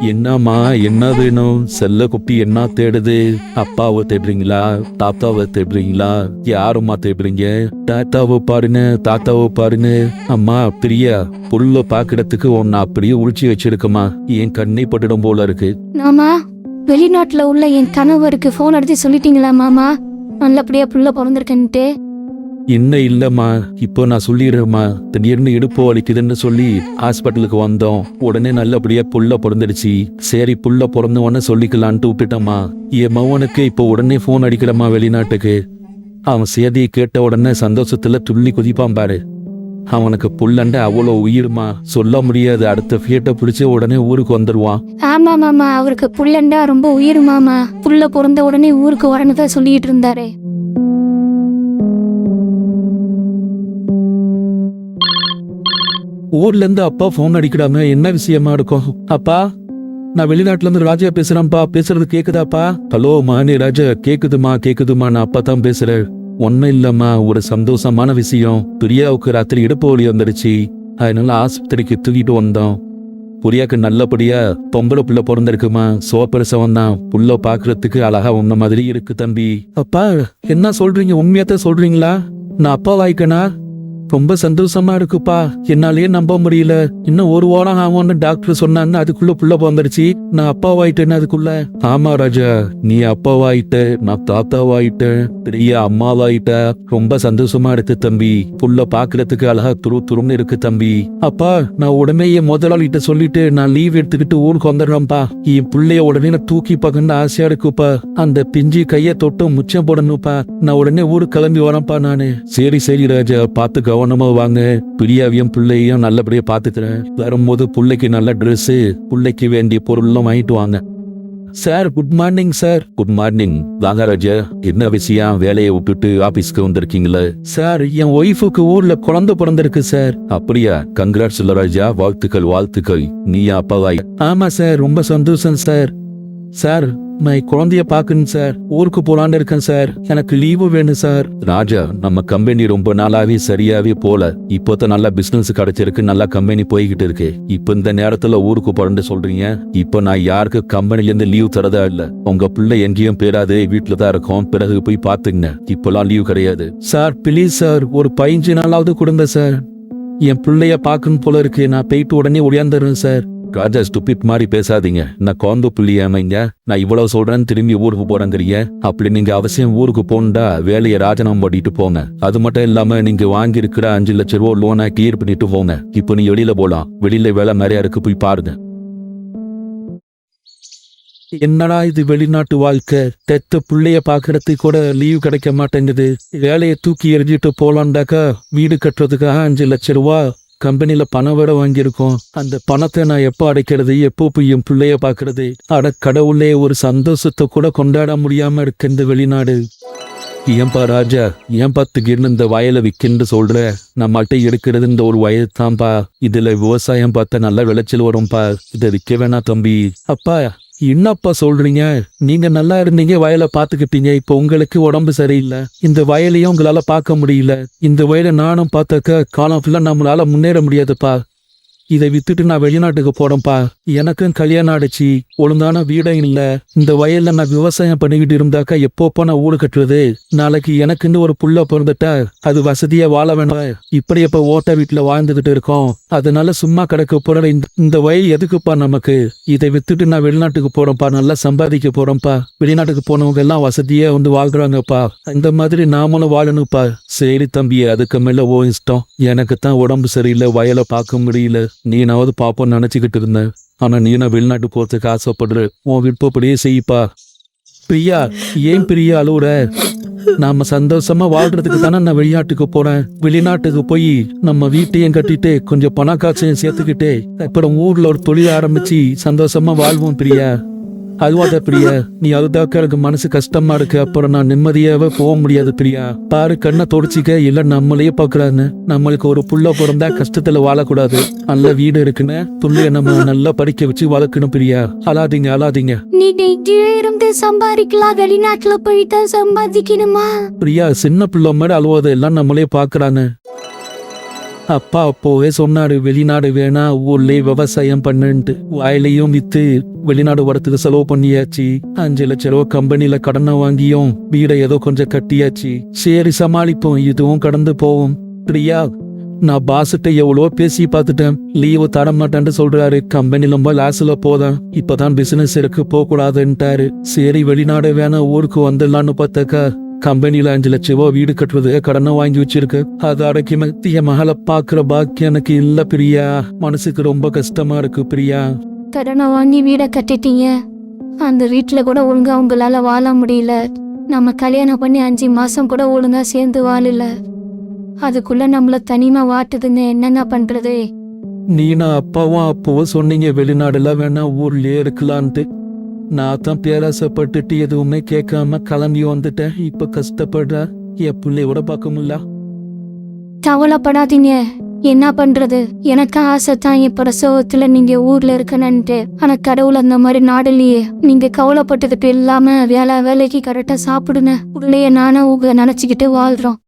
என்னம்மா என்ன வேணும் செல்ல குப்பி என்ன தேடுது? அப்பாவை தேடுறீங்களா? தாத்தாவை தேடுறீங்களா? யாரும்மா தேடுறீங்க? தாத்தாவை பாருன்னு தாத்தாவை பாருன்னு. அம்மா பிரியா புல்ல பாக்குறதுக்கு உன்னை அப்படியே உழிச்சி வச்சிருக்கமா என் கண்ணை பட்டுடும் போல இருக்கு. மாமா வெளிநாட்டுல உள்ள என் கணவருக்கு போன் அடிச்சு சொல்லிட்டீங்களா மாமா? நல்லபடியா புள்ள பிறந்திருக்கேன்ட்டு. இன்னும் இல்லம்மா? இப்போ நான் சொல்லிடுறேம்மா. திடீர்னு இடுப்பு வலிக்குதுன்னு சொல்லி ஹாஸ்பிட்டலுக்கு வந்தோம். உடனே நல்லபடியா புள்ள பிறந்துடுச்சு. சரி புள்ள பிறந்த உடனே சொல்லிக்கலான்ட்டு விட்டுட்டம்மா. என் மவனுக்கு இப்போ உடனே ஃபோன் அடிக்கிறம்மா வெளிநாட்டுக்கு. அவன் சேதியை கேட்ட உடனே சந்தோஷத்துல துள்ளி குதிப்பான் பாரு. அவனுக்கு புள்ளண்ட அவ்வளோ உயிர்மா? சொல்ல முடியாது. அடுத்த ஃபீட்டை பிடிச்சி உடனே ஊருக்கு வந்துடுவான் ஆமா மாமா. அவருக்கு புள்ளண்டா ரொம்ப உயிர் மாமா புள்ள பிறந்த உடனே ஊருக்கு வரணுதான் சொல்லிட்டு இருந்தாரு. ஊர்ல இருந்து அப்பா ஃபோன் அடிக்கிறாம என்ன விஷயமா இருக்கும்? அப்பா நான் வெளிநாட்டுல இருந்து ராஜா பேசுறேன்ப்பா. பேசுறது கேக்குதாப்பா? ஹலோ மானி ராஜா கேக்குதுமா கேக்குதுமா. நான் அப்பா தான் பேசுறேன். ஒன்னும் இல்லம்மா ஒரு சந்தோஷமான விஷயம். பிரியாவுக்கு ராத்திரி இடுப்பு வலி வந்துடுச்சு. அதனால ஆஸ்பத்திரிக்கு தூக்கிட்டு வந்தோம். புரியாக்கு நல்லபடியா பொம்பளை புள்ள பிறந்திருக்குமா? சோப்பரசவன் தான். புள்ள பாக்குறதுக்கு அழகா உன்ன மாதிரி இருக்கு தம்பி. அப்பா என்ன சொல்றீங்க? உண்மையாத்தான் சொல்றீங்களா? நான் அப்பா வாய்க்கனா? ரொம்ப சந்தோஷமா இருக்குப்பா. என்னாலயே நம்ப முடியல. இன்னும் ஒரு வாரம் ஆகும்னு டாக்டர் சொன்னாங்க. அதுக்குள்ள புள்ள பிறந்துருச்சு. நான் அப்பாவாயிட்டேன்னு அதுக்குள்ள. ஆமா ராஜா நீ அப்பாவாயிட்ட நான் தாத்தாவாயிட்டேன் பெரிய அம்மாவாயிட்ட. ரொம்ப சந்தோஷமா இருக்கு தம்பி. புள்ள பாக்குறதுக்கு அழகா துரு துருன்னு இருக்கு தம்பி. அப்பா நான் உடனே என் முதலாளிகிட்ட சொல்லிட்டு நான் லீவ் எடுத்துக்கிட்டு ஊருக்கு வந்துடுறேன்ப்பா. என் பிள்ளைய உடனே நான் தூக்கி பார்க்கணும்னு ஆசையா இருக்குப்பா. அந்த பிஞ்சு கைய தொட்டு முச்சம் போடணும்ப்பா. நான் உடனே ஊருக்கு கிளம்பி வரேன்ப்பா நானு. சரி சரி ராஜா பாத்துக்கோ. கவனமா வாங்க. பிரியாவையும் பிள்ளையும் நல்லபடியா பாத்துக்கிறேன் வரும்போது பிள்ளைக்கு நல்ல ட்ரெஸ்ஸு பிள்ளைக்கு வேண்டிய பொருள்லாம் வாங்கிட்டு வாங்க. Sir good morning sir good morning வாங்க ராஜா. என்ன விஷயம்? வேலையை விட்டுட்டு ஆபீஸ்க்கு வந்திருக்கீங்களே? சார் என் ஒய்ஃபுக்கு ஊர்ல குழந்தை பிறந்திருக்கு சார் அப்படியா? கங்க்ராட்ஸ் ராஜா. வாழ்த்துக்கள் வாழ்த்துக்கள். நீ அப்பாவாய். ஆமா சார் ரொம்ப சந்தோஷம் சார் சார் நான் குழந்தைய பாக்கணும் சார். ஊருக்கு போலான்னு இருக்கேன் சார். எனக்கு லீவு வேணும் சார். ராஜா நம்ம கம்பெனி ரொம்ப நாளாவே சரியாவே போல. இப்போதான் நல்லா பிசினஸ் கிடைச்சிருக்கு நல்லா கம்பெனி போய்கிட்டு இருக்கு. இப்போ இந்த நேரத்துல ஊருக்கு போறேன்னு சொல்றீங்க? இப்போ நான் யாருக்கு கம்பெனில இருந்து லீவ் தரதா இல்ல. உங்க பிள்ளை எங்கேயும் பேராது வீட்டுல தான் இருக்கும். பிறகு போய் பாத்துங்க இப்போலாம் லீவ் கிடையாது. Sir please sir. ஒரு பதினஞ்சு நாளாவது கொடுங்க சார். என் பிள்ளைய பார்க்கணும் போல இருக்கு. நான் போயிட்டு உடனே ஒடியாந்துடுறேன் சார். ராஜா ஸ்டூபிட் மாதிரி பேசாதீங்க. நான் குழந்தை புள்ளியாமைங்க நான் இவ்வளவு சொல்றேன் திரும்பி ஊருக்கு போறேங்கிறீங்க அப்படி நீங்க அவசியம் ஊருக்கு போண்டா வேலையை ராஜினாமா பண்ணிட்டு போங்க. அது மட்டும் இல்லாம நீங்க வாங்கி இருக்கிற அஞ்சு லட்சம் ரூபா லோனை கிளியர் பண்ணிட்டு போங்க. இப்போ நீ வெளியில போலாம். வெளியில வேலை நிறைய இருக்கு போய் பாருங்க. என்னடா இது வெளிநாட்டு வாழ்க்கை? தெத்த பிள்ளைய பாக்குறதுக்கு கூட லீவ் கிடைக்க மாட்டேங்குது. வேலையை தூக்கி எறிஞ்சிட்டு போலான்டாக்கா வீடு கட்டுறதுக்காக அஞ்சு லட்ச ரூபா கம்பெனில பணம் விட வாங்கியிருக்கோம். அந்த பணத்தை நான் எப்போ அடைக்கிறது எப்போ போய் என் பிள்ளைய பார்க்கறது. அட கடவுளே ஒரு சந்தோஷத்தை கூட கொண்டாட முடியாம இருக்கு இந்த வெளிநாடு. ஏன்பா ராஜா ஏன் திடீர்னு இந்த வயலை விற்கின்னு சொல்ற? நம்மகிட்ட எடுக்கிறது இந்த ஒரு வயல் தான்ப்பா இதுல விவசாயம் பார்த்தா நல்ல விளைச்சல் வரும்பா. இதை விற்க வேணாம் தம்பி. அப்பா என்னப்பா சொல்றீங்க? நீங்க நல்லா இருந்தீங்க வயலை பாத்துக்கிட்டீங்க இப்போ உங்களுக்கு உடம்பு சரியில்லை. இந்த வயலையும் உங்களால பார்க்க முடியல. இந்த வயலை நானும் பார்த்தாக்க காலம் ஃபுல்லா நம்மளால முன்னேற முடியாதுப்பா. இதை வித்துட்டு நான் வெளிநாட்டுக்கு போறேன்ப்பா எனக்கும் கல்யாணம் ஆயிடுச்சு. ஒழுங்கான வீடும் இல்ல. இந்த வயல்ல நான் விவசாயம் பண்ணிக்கிட்டு இருந்தாக்கா எப்போப்போ நான் ஊடு கட்டுறது? நாளைக்கு எனக்குன்னு ஒரு புள்ள பிறந்துட்டா அது வசதியா வாழ வேண்டாம். இப்படி எப்ப ஓட்ட வீட்டுல வாழ்ந்துகிட்டு இருக்கோம். அதனால சும்மா கிடக்க போற இந்த இந்த வயல் எதுக்குப்பா நமக்கு? இதை வித்துட்டு நான் வெளிநாட்டுக்கு போறேன்ப்பா நல்லா சம்பாதிக்க போறேன்ப்பா வெளிநாட்டுக்கு போனவங்க எல்லாம் வசதியா வந்து வாழ்றாங்கப்பா. இந்த மாதிரி நாமளும் வாழணும்ப்பா. சரி தம்பி அதுக்கு மேல ஓ இஷ்டம். எனக்கு தான் உடம்பு சரியில்லை வயலை பார்க்க முடியல. நீனாவது பாப்போன்னு நினச்சிக்கிட்டு இருந்தேன் ஆனா நீ நான் வெளிநாட்டு போறதுக்கு ஆசைப்படுற உன் விருப்பப்படியே செய்ப்பா. பிரியா ஏன் பிரியா அழுவுற? நாம சந்தோஷமா வாழ்றதுக்கு தானே நான் வெளிநாட்டுக்கு போறேன். வெளிநாட்டுக்கு போய் நம்ம வீட்டையும் கட்டிட்டு கொஞ்சம் பண காசையும் சேர்த்துக்கிட்டு அப்புறம் ஊர்ல ஒரு தொழில் ஆரம்பிச்சு சந்தோஷமா வாழ்வோம் பிரியா. அழுவாத பிரியா நீ அழுதாக்க எனக்கு மனசு கஷ்டமா இருக்கு. அப்புறம் நான் நிம்மதியாவே போக முடியாது பிரியா. பாரு கண்ணை தொடச்சிக்க இல்ல நம்மளையே பாக்குறாங்க நம்மளுக்கு ஒரு புள்ள பிறந்தா கஷ்டத்துல வாழக்கூடாது. நல்ல வீடு இருக்குன்னு புள்ளைய நம்ம நல்லா படிக்க வச்சு வளர்க்கணும் பிரியா. அழாதீங்க அழாதீங்க. நீ இருந்து சம்பாதிக்கலாம் வெளிநாட்டுல போயிட்டு சம்பாதிக்கணுமா? பிரியா சின்ன பிள்ளை மாதிரி அழுவதை. எல்லாம் நம்மளே பாக்குறாங்க அப்பா அப்போவே சொன்னாரு வெளிநாடு வேணா ஊர்லயே விவசாயம் பண்ணுன்ட்டு. வாயிலையும் வித்து வெளிநாடு வரத்துக்கு செலவு பண்ணியாச்சு. அஞ்சு லட்ச ரூபா கம்பெனில கடனை வாங்கியும் வீடை ஏதோ கொஞ்சம் கட்டியாச்சு. சரி சமாளிப்போம் இதுவும் கடந்து போவோம் பிரியா நான் பாஸ்கிட்ட எவ்வளோ பேசி பார்த்துட்டேன். லீவு தர மாட்டேன்னு சொல்றாரு. கம்பெனி ரொம்ப லாஸ்ல போதான். இப்பதான் பிசினஸ் இருக்கு போக கூடாதுன்ட்டாரு சரி வெளிநாடு வேணா ஊருக்கு வந்துடலான்னு பார்த்தாக்கா கம்பெனில அஞ்சு லட்ச ரூபா வீடு கட்டுறது கடனை வாங்கி வச்சிருக்கு. அது அடைக்குமே என் மகளை பாக்குற பாக்கியம் எனக்கு இல்ல பிரியா. மனசுக்கு ரொம்ப கஷ்டமா இருக்கு பிரியா. கடனை வாங்கி வீடை கட்டிட்டீங்க. அந்த வீட்டில் கூட ஒழுங்கா உங்களால வாழ முடியல. நம்ம கல்யாணம் பண்ணி அஞ்சு மாசம் கூட ஒழுங்கா சேர்ந்து வாழல. அதுக்குள்ள நம்மள தனிமா வாட்டுதுங்க என்னங்க பண்றது? நீனா அப்பாவும் அப்பவும் சொன்னீங்க வெளிநாடுல வேணா ஊர்லயே இருக்கலான்ட்டு. நான் தான் பேராசைப்பட்டுட்டு எதுவுமே கேட்காம கிளம்பி வந்துட்டேன். இப்ப கஷ்டப்படுற என் பிள்ளையோட பார்க்க முடியல. கவலைப்படாதீங்க என்ன பண்றது? எனக்கு ஆசை தான் என் பிரசவத்துல நீங்க ஊர்ல இருக்கணும்ட்டு. ஆனா கடவுள் அந்த மாதிரி நாடலையே. நீங்க கவலைப்பட்டதுக்கு இல்லாம வேலை வேலைக்கு கரெக்டா சாப்பிடுன உள்ளேயே நானும் உங்க நினைச்சுக்கிட்டு வாழ்றோம்.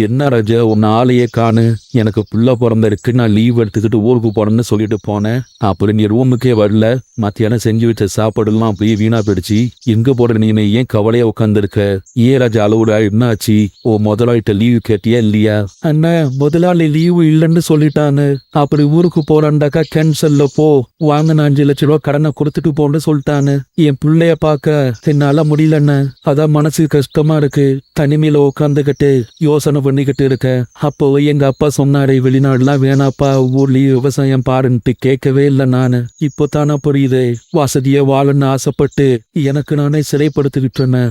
என்ன ராஜா உன் ஆளையே காணு. எனக்கு புள்ள பிறந்திருக்கு நான் லீவ் எடுத்துக்கிட்டு ஊருக்கு போனேன்னு சொல்லிட்டு போனேன். அப்புறம் நீ ரூமுக்கே வரல. மத்தியானம் செஞ்சு வச்ச சாப்பாடுலாம் அப்படியே வீணா போயிடுச்சு. எங்க போற நீ ஏன் கவலையா உட்காந்துருக்க ஏன் ராஜா அலவுடா என்ன ஆச்சு ஓ முதலாளிட்ட லீவு கேட்டியா இல்லையா? அண்ணா முதலாளி லீவு இல்லைன்னு சொல்லிட்டானு. அப்படி ஊருக்கு போறான்டாக்கா கேன்சல்ல போ. வாங்கின அஞ்சு லட்ச ரூபா கடனை கொடுத்துட்டு போன்னு சொல்லிட்டானு. என் பிள்ளைய பார்க்க என்னால முடியலண்ணே. அதான் மனசு கஷ்டமா இருக்கு. தனிமையில உட்காந்துக்கிட்டு யோசனை பண்ணிக்கிட்டு இருக்க. அப்போ எங்க அப்பா சொன்னாரே வெளிநாடுலாம் வேணாப்பா ஊர்லயே விவசாயம் பாருன்ட்டு கேட்கவே இல்லை நானு. இப்போ தானே புரியுது. வசதியா வாழன்னு ஆசைப்பட்டு எனக்கு நானே சிறைப்படுத்திக்கிட்டேன்னு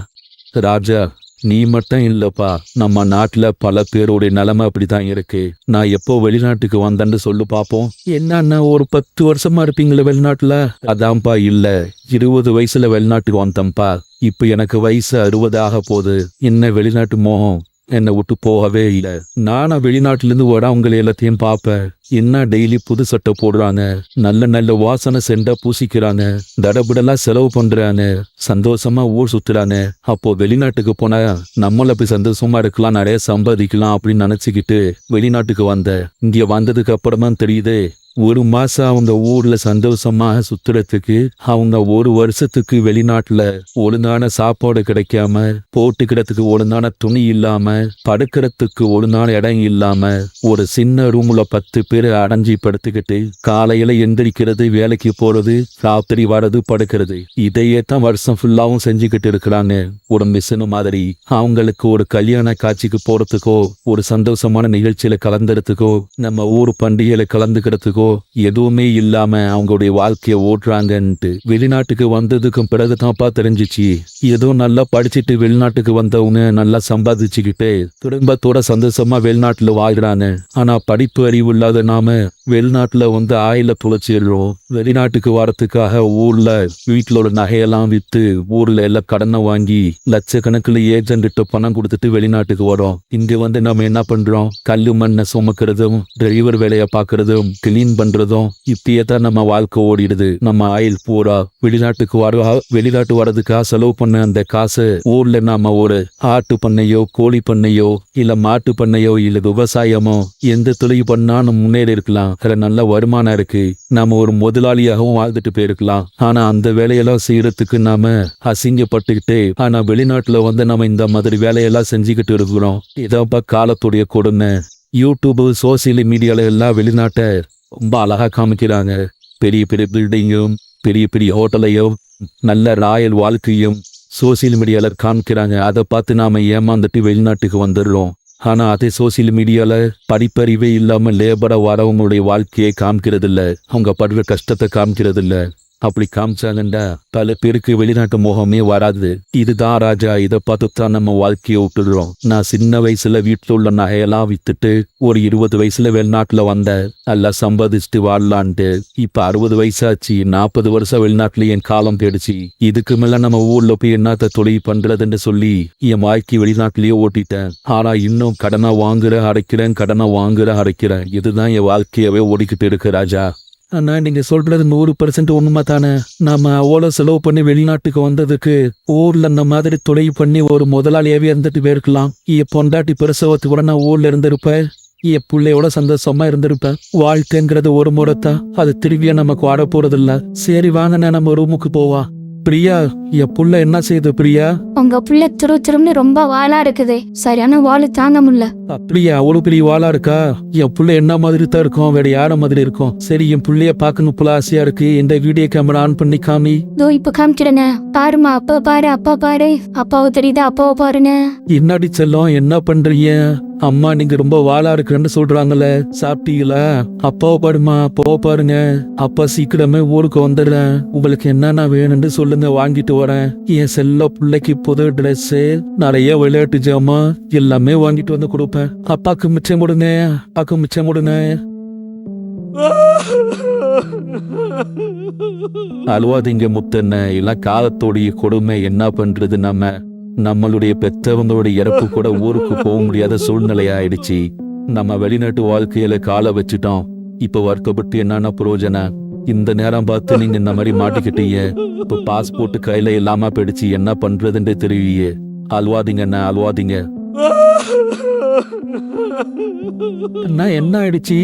ராஜா நீ மட்டும் இல்லப்பா. நம்ம நாட்டுல பல பேருடைய நிலைமை அப்படிதான் இருக்கு. நான் எப்போ வெளிநாட்டுக்கு வந்தேன்னு சொல்லு பாப்போம். என்னன்னா ஒரு பத்து வருஷமா இருப்பீங்களே வெளிநாட்டுல? அதான்ப்பா இல்ல. இருபது வயசுல வெளிநாட்டுக்கு வந்தேன்ப்பா. இப்ப எனக்கு வயசு அறுபது ஆக போகுது. என்ன வெளிநாட்டு மோகம்? என்னை விட்டு போகவே இல்லை. நானா வெளிநாட்டிலிருந்து இருந்து உங்களை எல்லாத்தையும் பார்ப்பேன். என்ன டெய்லி புது சட்டை போடுறாங்க நல்ல நல்ல வாசனை செண்டா பூசிக்கிறாங்க தடபுடலாம் செலவு பண்றாங்க சந்தோஷமா ஊர் சுத்துறாங்க அப்போ வெளிநாட்டுக்கு போனா நம்மள போய் சந்தோஷமா இருக்கலாம் நிறைய சம்பாதிக்கலாம் அப்படின்னு நினைச்சுக்கிட்டு வெளிநாட்டுக்கு வந்தேன். இங்க வந்ததுக்கு அப்புறமா தெரியுது ஒரு மாசம் அவங்க ஊர்ல சந்தோஷமாக சுத்துறதுக்கு அவங்க ஒரு வருஷத்துக்கு வெளிநாட்டுல ஒழுங்கான சாப்பாடு கிடைக்காம போட்டுக்கிறதுக்கு ஒழுங்கான துணி இல்லாம படுக்கிறதுக்கு ஒழுங்கான இடம் இல்லாம ஒரு சின்ன ரூம்ல பத்து பேர் அடைஞ்சி படுத்துக்கிட்டு காலையில எந்திரிக்கிறது வேலைக்கு போறது ராத்திரி வர்றது படுக்கிறது. இதையே தான் வருஷம் ஃபுல்லாவும் செஞ்சுக்கிட்டு இருக்கிறாங்க. ஒரு மிஷினு மாதிரி. அவங்களுக்கு ஒரு கல்யாண காட்சிக்கு போறதுக்கோ ஒரு சந்தோஷமான நிகழ்ச்சியில கலந்துறதுக்கோ நம்ம ஊர் பண்டிகையில கலந்துக்கிறதுக்கோ எதுவுமே இல்லாம அவங்களுடைய வாழ்க்கைய ஓட்டுறாங்கன்ட்டு வெளிநாட்டுக்கு வந்ததுக்கும் பிறகுதான்ப்பா தெரிஞ்சிச்சு. ஏதோ நல்லா படிச்சுட்டு வெளிநாட்டுக்கு வந்தவங்க நல்லா சம்பாதிச்சுக்கிட்டு குடும்பத்தோட சந்தோஷமா வெளிநாட்டுல வாழ்றாங்க ஆனா படிப்பு அறிவு இல்லாத நாம வெளிநாட்டுல வந்து ஆயில புழைச்சிடுறோம் வெளிநாட்டுக்கு வரத்துக்காக ஊர்ல வீட்டுல நகையெல்லாம் வித்து ஊர்ல எல்லாம் கடனை வாங்கி லட்சக்கணக்கில் ஏஜென்ட் பணம் கொடுத்துட்டு வெளிநாட்டுக்கு வரோம். இங்க வந்து நம்ம என்ன பண்றோம்? கல்லு மண்ணை சுமக்கிறதும் டிரைவர் வேலையை பார்க்கறதும் கிளீன் பண்றதும் இப்படியே தான் நம்ம வாழ்க்கை ஓடிடுது. நம்ம ஆயில் பூரா வெளிநாட்டுக்கு வர வெளிநாட்டு வர்றதுக்காக செலவு பண்ண அந்த காசு ஊர்ல நாம ஒரு ஆட்டு பண்ணையோ கோழி பண்ணையோ இல்ல மாட்டு பண்ணையோ இல்ல விவசாயமோ எந்த தொழில் பண்ணாலும் முன்னேறி இருக்கலாம். அதுல நல்ல வருமானம் இருக்கு. நாம ஒரு முதலாளியாகவும் வாழ்ந்துட்டு போயிருக்கலாம். ஆனா அந்த வேலையெல்லாம் செய்யறதுக்கு நாம அசிங்கப்பட்டுக்கிட்டு ஆனா வெளிநாட்டுல வந்து நம்ம இந்த மாதிரி வேலையெல்லாம் செஞ்சுக்கிட்டு இருக்கிறோம். இதாப்பா காலத்துடைய கொடுமை. யூடியூப் சோசியல் மீடியால எல்லாம் வெளிநாட்டை ரொம்ப அழகாக காமிக்கிறாங்க. பெரிய பெரிய பில்டிங்கும் பெரிய பெரிய ஹோட்டலையும் நல்ல ராயல் வாழ்க்கையும் சோசியல் மீடியாவில் காமிக்கிறாங்க. அதை பார்த்து நாம் ஏமாந்துட்டு வெளிநாட்டுக்கு வந்துடுறோம். ஆனால் அதே சோசியல் மீடியாவில் படிப்பறிவே இல்லாமல் லேபராக வரவங்களுடைய வாழ்க்கையை காமிக்கிறதில்ல. அவங்க படுற கஷ்டத்தை காமிக்கிறதில்ல. அப்படி காமிச்சாங்கண்டா. பல பேருக்கு வெளிநாட்டு முகமே வராது. இதுதான் ராஜா இதை பார்த்து தான் நம்ம வாழ்க்கையை விட்டுடுறோம் நான் சின்ன வயசுல வீட்டில் உள்ள நகையெல்லாம் வித்துட்டு ஒரு இருபது வயசுல வெளிநாட்டுல வந்தேன். நல்லா சம்பாதிச்சுட்டு வாழலான்ட்டு. இப்ப அறுபது வயசாச்சு நாற்பது வருஷம் வெளிநாட்டுல என் காலம் போயிடுச்சு இதுக்கு மேல நம்ம ஊர்ல போய் என்னத்த தொழில் பண்றதுன்னு சொல்லி என் வாழ்க்கை வெளிநாட்டிலேயே ஓட்டிட்டேன். ஆனா இன்னும் கடனை வாங்குற அடைக்கிறேன் கடனை வாங்குற அடைக்கிறேன். இதுதான் என் வாழ்க்கையவே ஓடிக்கிட்டு இருக்கு ராஜா. அண்ணா நீங்க சொல்றது நூறு பர்சன்ட் உண்மை தானே நாம அவ்வளோ செலவு பண்ணி வெளிநாட்டுக்கு வந்ததுக்கு ஊர்ல இந்த மாதிரி தொழில் பண்ணி ஒரு முதலாளியாவே இருந்துட்டு போயிருக்கலாம். என் பொண்டாட்டி பிரசவத்து கூட நான் ஊர்ல இருந்திருப்பேன். என் பிள்ளையோட சந்தோஷமா இருந்திருப்பேன். வாழ்க்கைங்கிறது ஒரு முறை தான் அது திரும்பியா நமக்கு வாட போறது இல்ல சரி வாங்கண்ணா நம்ம ரூமுக்கு போவா. பிரியா என் புள்ள என்ன செய்யுது பிரியா? உங்க புள்ள திரு திரும்னு ரொம்ப வாளா இருக்குதே. சரியான வாளு தாங்க முடியல. அப்படியா அவ்வளவு பெரிய வாளா இருக்கா? என் புள்ள என்ன மாதிரி தான் இருக்கும்? வேற யார மாதிரி இருக்கும்? சரி என் புள்ளைய பார்க்கணும் புள்ள ஆசையா இருக்கு. இந்த வீடியோ கேமரா ஆன் பண்ணி காமி. இதோ இப்ப காமிச்சிடனே. பாருமா அப்பா பாரு அப்பா பாரு. அப்பாவை தெரியுதா? அப்பாவை பாருன்னு என்னடி செல்லம் என்ன பண்றீங்க? அம்மா நீங்க ரொம்ப வாழா இருக்கிறேன்னு சொல்றாங்கல்ல சாப்பிட்டீங்களா? அப்பாவை பாருமா அப்பாவை பாருங்க. அப்பா சீக்கிரமே ஊருக்கு வந்துடுறேன். உங்களுக்கு என்னென்ன வேணும்னு சொல்லுங்க வாங்கிட்டு வரேன். என் செல்ல பிள்ளைக்கு புது ட்ரெஸ் நிறைய விளையாட்டு ஜாமா எல்லாமே வாங்கிட்டு வந்து கொடுப்பேன். அப்பாக்கு மிச்சம் கொடுங்க அப்பாக்கு மிச்சம் கொடுங்க அழுவாதீங்க முத்தண்ண எல்லாம் காலத்தோடைய கொடுமை என்ன பண்றது நம்ம? நம்மளுடைய பெத்தவங்களோட இறப்பு கூட ஊருக்கு போக முடியாத சூழ்நிலை ஆயிடுச்சு நம்ம வெளிநாட்டு வாழ்க்கையில காலை வச்சுட்டோம். இப்ப வருத்தப்பட்டு என்னென்ன பிரயோஜனம் இந்த நேரம் பார்த்து நீங்க இந்த மாதிரி மாட்டிக்கிட்டீங்க. இப்ப பாஸ்போர்ட் கையில இல்லாம போயிடுச்சு. என்ன பண்றதுன்னு தெரியலையே. அல்வாதீங்க என்ன அழுவாதீங்க. அண்ணா என்ன ஆயிடுச்சு?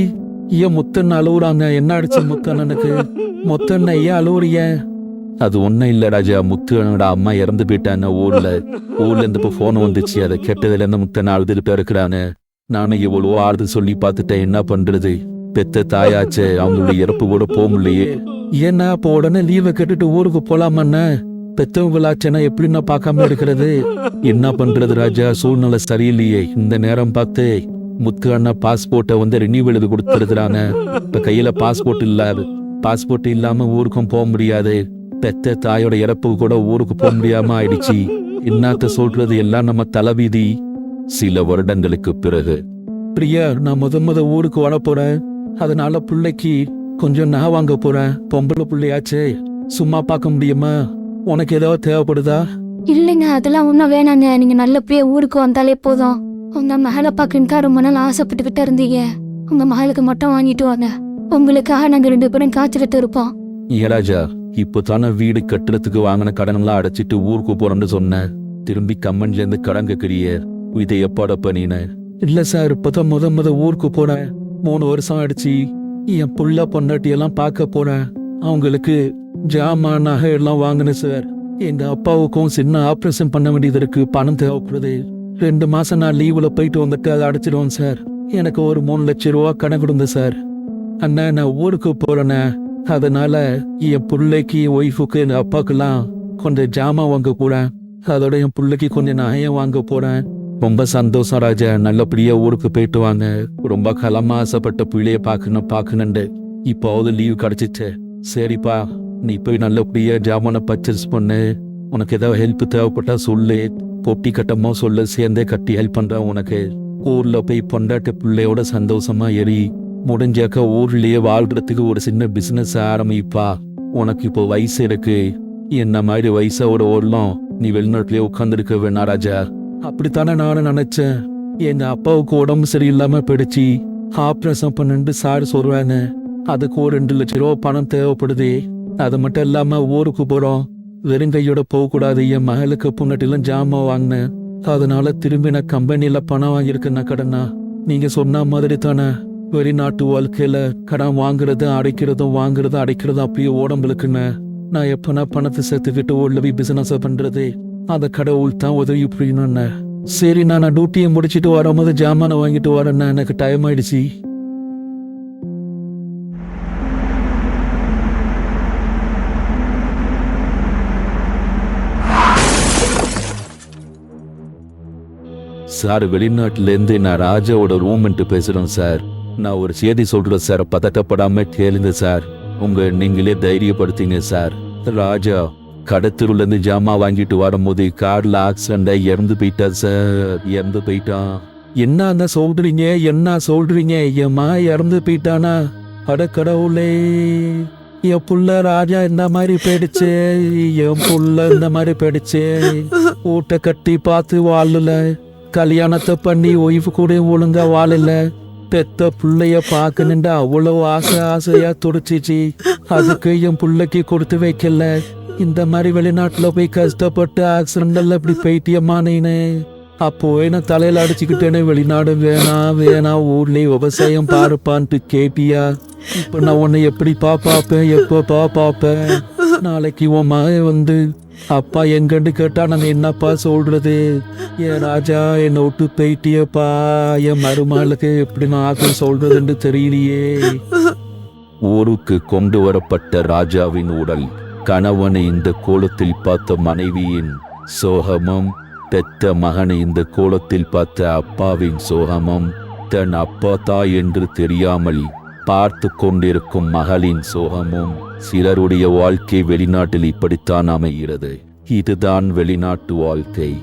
ஏன் முத்தண்ண அழுவுறாங்க? என்ன ஆயிடுச்சு முத்தண்ணனுக்கு? முத்தண்ண ஏன் அழுவுறீங்க? அது ஒன்றும் இல்லை ராஜா. முத்துனோட அம்மா இறந்து போயிட்டான்னு ஊரில். ஊர்ல இருந்து ஃபோன் வந்துச்சு. அதை கெட்டதுலேருந்து முத்தனை அழுதுகிட்டு அழுதுட்டு நானும் எவ்வளவோ ஆறுதல் சொல்லி பார்த்துட்டேன். என்ன பண்றது? பெத்த தாயாச்சே. அவங்களுடைய இறப்பு கூட போக முடியலையே. ஏன்னா அப்போ உடனே லீவை கேட்டுட்டு ஊருக்கு போலாமண்ணே பெத்தவங்களாச்சேனா எப்படி நான் பார்க்காம இருக்கிறது? என்ன பண்றது ராஜா? சூழ்நிலை சரியில்லையே. இந்த நேரம் பார்த்து முத்து அண்ணா பாஸ்போர்ட்டை வந்து ரினியூவல் எழுதி கொடுத்துருக்குறாங்க இப்போ கையில் பாஸ்போர்ட் இல்லாது. பாஸ்போர்ட் இல்லாமல் ஊருக்கும் போக முடியாது. பெத்த தாயோட இறப்பு கூட ஊருக்கு போக முடியாம ஆயிடுச்சு. என்னத்த சொல்றது எல்லாம் நம்ம தலைவிதி. சில வருடங்களுக்கு பிறகு பிரியா நான் முத முத ஊருக்கு வர போறேன். அதனால பிள்ளைக்கு கொஞ்சம் நான் வாங்க போறேன். பொம்பளை பிள்ளையாச்சே சும்மா பார்க்க முடியுமா? உனக்கு ஏதாவது தேவைப்படுதா? இல்லைங்க அதெல்லாம் ஒன்றும் வேணாங்க. நீங்க நல்லபடியா ஊருக்கு வந்தாலே போதும். உங்க மகளை பார்க்கணுக்கா ரொம்ப நாள் ஆசைப்பட்டுக்கிட்டு இருந்தீங்க. உங்க மகளுக்கு மட்டும் வாங்கிட்டு வாங்க. உங்களுக்காக நாங்க ரெண்டு பேரும் காய்ச்சலிட்டு இருப்போம். ஏராஜா இப்போ தானே வீடு கட்டுறதுக்கு வாங்கின கடனெல்லாம் அடைச்சிட்டு ஊருக்கு போறேன்னு சொன்னேன் திரும்பி கம்மன்லேருந்து கடன் கேட்கறிய. இதை எப்பாட நீனு இல்லை சார் இப்போதான் முத முத ஊருக்கு போனேன். மூணு வருஷம் ஆயிடுச்சு. என் புள்ள பொண்டாட்டி எல்லாம் பார்க்க போனேன். அவங்களுக்கு ஜாமான் நகை எல்லாம் வாங்கினேன் சார். எங்க அப்பாவுக்கும் சின்ன ஆப்ரேஷன் பண்ண வேண்டியது இருக்கு. பணம் தேவைப்படுது. ரெண்டு மாசம் நான் லீவுல போயிட்டு வந்துட்டு அதை அடைச்சிடுவோம் சார். எனக்கு ஒரு மூணு லட்சம் ரூபா கடன் கொடுங்க சார். அண்ணா நான் ஊருக்கு போறேண்ணே. அதனால என் பிள்ளைக்கு ஒய்ஃபுக்கு என் அப்பாக்கெல்லாம் கொஞ்சம் ஜாமான் வாங்க போறேன். அதோட என் பிள்ளைக்கு கொஞ்சம் நாயம் வாங்க போறேன். ரொம்ப சந்தோஷம் ராஜா. நல்லபடியா ஊருக்கு போயிட்டு வாங்க. ரொம்ப களமா ஆசைப்பட்ட பிள்ளைய பார்க்கணும் பார்க்கணுண்டு இப்போவது லீவ் கிடைச்சிச்சு. சரிப்பா நீ போய் நல்லபடியா ஜாமானை பர்ச்சேஸ் பண்ணு. உனக்கு ஏதாவது ஹெல்ப் தேவைப்பட்டா சொல்லு. பொட்டி கட்டமோ சொல்லு. சேர்ந்தே கட்டி ஹெல்ப் பண்றேன் உனக்கு. ஊர்ல போய் பொண்டாட்டி பிள்ளையோட சந்தோஷமா எரி. முடிஞ்சாக்க ஊர்லயே வாழ்கிறதுக்கு ஒரு சின்ன பிசினஸ் ஆரம்பிப்பா. உனக்கு இப்போ வயசு இருக்கு. என்ன மாதிரி வயசோட ஓடலாம்? நீ வெளிநாட்டுலயே உட்காந்துருக்க வேணா ராஜா. அப்படித்தானே நானும் நினைச்சேன். எங்க அப்பாவுக்கு உடம்பு சரியில்லாம போயிடுச்சு. ஆப்ரேஷன் பண்ணுன்னு சார் சொல்றாங்க. அதுக்கு ஒரு ரெண்டு லட்சம் ரூபா பணம் தேவைப்படுது. அது மட்டும் இல்லாம ஊருக்கு போறோம். வெறும் கையோட போகக்கூடாது. என் மகளுக்கு புண்ணட்டிலாம் ஜாமான் வாங்கினேன். அதனால திரும்பி நான் கம்பெனில பணம் வாங்கியிருக்கேன்னா கடனா நீங்க சொன்ன மாதிரி தானே. வெளிநாட்டு வாழ்க்கையில கடன் வாங்குறதும் அடைக்கிறதும் வாங்குறதும் அடைக்கிறதும் அப்படியே உடம்புலுக்குன்னு நான் எப்பனா பணத்தை சேர்த்துக்கிட்டு உள்ள போய் பிசினஸ் பண்றது அந்த கடவுள் தான் உதவி புரியணும்னு. சரி நான் டியூட்டியை முடிச்சிட்டு வரும்போது ஜாமானை வாங்கிட்டு வரேன்னா எனக்கு டைம் ஆயிடுச்சு. சார் வெளிநாட்டிலேருந்து நான் ராஜாவோட ரூம்ன்ட்டு பேசுறேன் சார். நான் ஒரு செய்தி சொல்றேன் சார். பதட்டப்படாம கேளுங்க சார். உங்க நீங்களே தைரியப்படுத்திங்க சார். ராஜா கடத்தூர்ல இருந்து ஜாமா வாங்கிட்டு வரும்போது கார்ல ஆக்சிடென்ட் ஆகி இறந்து போயிட்டா சார். இறந்து போயிட்டான் என்ன சொல்றீங்க? என்ன சொல்றீங்க? என்மா இறந்து போயிட்டானா? அட கடவுளே. என் புள்ள ராஜா இந்த மாதிரி போயிடுச்சு. என் புள்ள இந்த மாதிரி போயிடுச்சு. ஊட்ட கட்டி பார்த்து வாழல. கல்யாணத்தை பண்ணி ஒய்வு கூட ஒழுங்கா வாழல. பெத்த பிள்ளைய பார்க்கணுண்டு அவ்வளவு ஆசை ஆசையா துடிச்சிச்சு. அதுக்கு என் பிள்ளைக்கு கொடுத்து வைக்கல. இந்த மாதிரி வெளிநாட்டுல போய் கஷ்டப்பட்டு ஆக்சிடென்ட்ல இப்படி பைத்தியமானேன்னு அப்போ என்ன தலையில அடிச்சுக்கிட்டேனே வெளிநாடு வேணாம் வேணாம் ஊர்லயே விவசாயம் பாருப்பான்ட்டு கேட்டியா. இப்ப நான் உன்னை எப்படிப்பா பாப்பேன் எப்பப்பா பாப்பேன் நாளைக்கு உன் மகன் வந்து அப்பா எங்கன்னு கேட்டா நான் என்னப்பா சொல்றது? ஏன் ராஜா என்னை விட்டு போயிட்டியப்பா. என் மருமகளுக்கு எப்படி நான் ஆக்கம் சொல்றதுன்னு தெரியலையே. ஊருக்கு கொண்டு வரப்பட்ட ராஜாவின் உடல் கணவனை இந்த கோலத்தில் பார்த்த மனைவியின் சோகமும் பெத்த மகனை இந்த கோலத்தில் பார்த்த அப்பாவின் சோகமும் தன் அப்பா தாய் என்று தெரியாமல் பார்த்து கொண்டிருக்கும் மகளின் சோகமும் சிலருடைய வாழ்க்கை வெளிநாட்டில் இப்படித்தான் அமைகிறது. இதுதான் வெளிநாட்டு வாழ்க்கை.